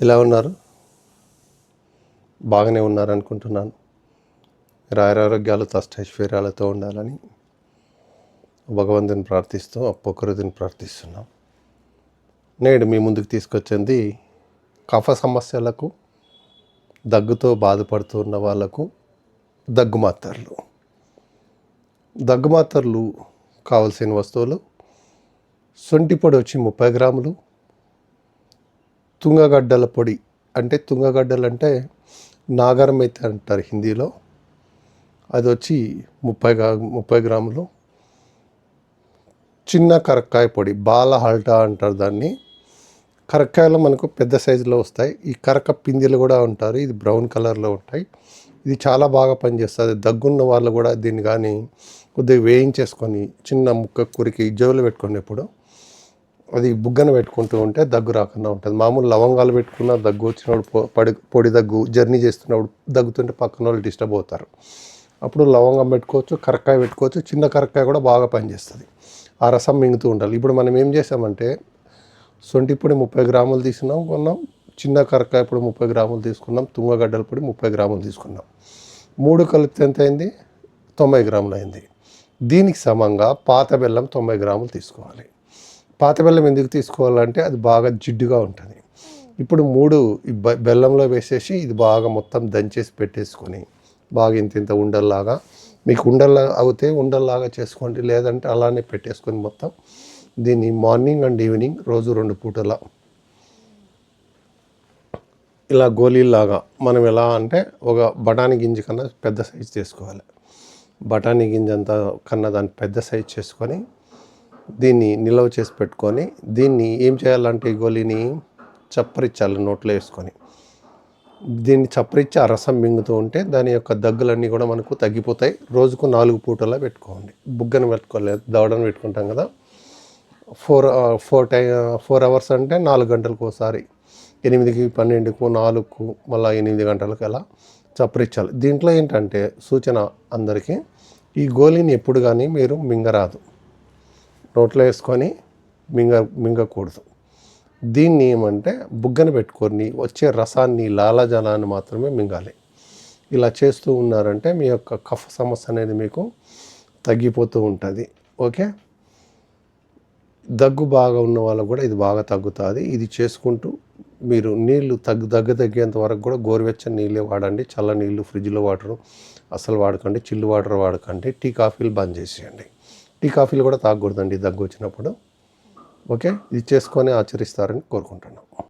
ఎలా ఉన్నారు. బాగానే ఉన్నారనుకుంటున్నాను. మీరు ఆరోగ్యాలు అష్టైశ్వర్యాలతో ఉండాలని భగవంతుని ప్రార్థిస్తూ అప్పొకరుదిని ప్రార్థిస్తున్నాం. నేడు మీ ముందుకు తీసుకొచ్చింది కఫ సమస్యలకు దగ్గుతో బాధపడుతున్న వాళ్ళకు దగ్గు మాత్రలు దగ్గు మాత్రలు కావలసిన వస్తువులు సొంటి పొడి వచ్చి ముప్పై గ్రాములు తుంగగడ్డల పొడి. అంటే తుంగగడ్డలు అంటే నాగరమైతే అంటారు హిందీలో. అది వచ్చి ముప్పై ముప్పై గ్రాములు. చిన్న కరక్కాయ పొడి బాల హల్టా అంటారు దాన్ని. కరక్కాయలు మనకు పెద్ద సైజులో వస్తాయి. ఈ కరక పిందెలు కూడా ఉంటారు. ఇది బ్రౌన్ కలర్లో ఉంటాయి. ఇది చాలా బాగా పనిచేస్తుంది. దగ్గున్న వాళ్ళు కూడా దీన్ని కానీ కొద్దిగా వేయించేసుకొని చిన్న ముక్క కురికి జోలు పెట్టుకునేప్పుడు అది బుగ్గన పెట్టుకుంటూ ఉంటే దగ్గు రాకుండా ఉంటుంది. మామూలు లవంగాలు పెట్టుకున్న దగ్గు వచ్చినప్పుడు పొడి పడి పొడి దగ్గు జర్నీ చేస్తున్నప్పుడు దగ్గుతుంటే పక్కన వాళ్ళు డిస్టర్బ్ అవుతారు. అప్పుడు లవంగం పెట్టుకోవచ్చు కరక్కాయ పెట్టుకోవచ్చు చిన్న కరక్కాయ కూడా బాగా పనిచేస్తుంది. ఆ రసం మింగుతూ ఉండాలి. ఇప్పుడు మనం ఏం చేసామంటే సొంటి పొడి ముప్పై గ్రాములు తీసుకున్నాం కొన్నాం. చిన్న కరక్కాయ పొడి ముప్పై గ్రాములు తీసుకున్నాం. తుంగగడ్డల పొడి ముప్పై గ్రాములు తీసుకున్నాం. మూడు కలిపితే ఎంత అయింది? తొంభై గ్రాములు అయింది. దీనికి సమంగా పాత బెల్లం తొంభై గ్రాములు తీసుకోవాలి. పాత బెల్లం ఎందుకు తీసుకోవాలంటే అది బాగా జిడ్డుగా ఉంటుంది. ఇప్పుడు మూడు బెల్లంలో వేసేసి ఇది బాగా మొత్తం దంచేసి పెట్టేసుకొని బాగా ఇంత ఇంత ఉండల్లాగా మీకు ఉండల్లా అవుతే ఉండల్లాగా చేసుకోండి లేదంటే అలానే పెట్టేసుకొని మొత్తం దీన్ని మార్నింగ్ అండ్ ఈవినింగ్ రోజు రెండు పూటల ఇలా గోళీలాగా మనం ఎలా అంటే ఒక బఠానీ గింజ కన్నా పెద్ద సైజ్ చేసుకోవాలి. బఠానీ గింజ అంతా కన్నా దాన్ని పెద్ద సైజ్ చేసుకొని దీన్ని నిల్వ చేసి పెట్టుకొని దీన్ని ఏం చేయాలంటే ఈ గోళీని చప్పరిచ్చాలి నోట్లో వేసుకొని. దీన్ని చప్పరిచ్చి ఆ రసం మింగుతూ ఉంటే దాని యొక్క దగ్గులన్నీ కూడా మనకు తగ్గిపోతాయి. రోజుకు నాలుగు పూటలా పెట్టుకోండి. బుగ్గను పెట్టుకోలేదు దవడను పెట్టుకుంటాం కదా. ఫోర్ ఫోర్ టై ఫోర్ అవర్స్ అంటే నాలుగు గంటలకు ఒకసారి. ఎనిమిదికి పన్నెండుకు నాలుగుకు మళ్ళీ ఎనిమిది గంటలకు అలా చప్పరిచ్చాలి. దీంట్లో ఏంటంటే సూచన అందరికీ ఈ గోళీని ఎప్పుడు కానీ మీరు మింగరాదు. నోట్లో వేసుకొని మింగ మింగకూడదు. దీన్ని ఏమంటే బుగ్గన పెట్టుకొని వచ్చే రసాన్ని లాలాజలాన్ని మాత్రమే మింగాలి. ఇలా చేస్తూ ఉన్నారంటే మీ యొక్క కఫ సమస్య అనేది మీకు తగ్గిపోతూ ఉంటుంది. ఓకే? దగ్గు బాగా ఉన్న వాళ్ళకు కూడా ఇది బాగా తగ్గుతుంది. ఇది చేసుకుంటూ మీరు నీళ్ళు తగ్గు దగ్గు తగ్గేంత వరకు కూడా గోరువెచ్చని నీళ్ళే వాడండి. చల్ల నీళ్ళు ఫ్రిడ్జ్లో వాటర్ అసలు వాడకండి. చిల్లు వాటర్ వాడకండి. టీ కాఫీలు బంద్ చేసేయండి. టీ కాఫీలు కూడా తాగకూడదండి దగ్గు వచ్చినప్పుడు. ఓకే? ఇది చేసుకొని ఆచరిస్తారని కోరుకుంటున్నాం.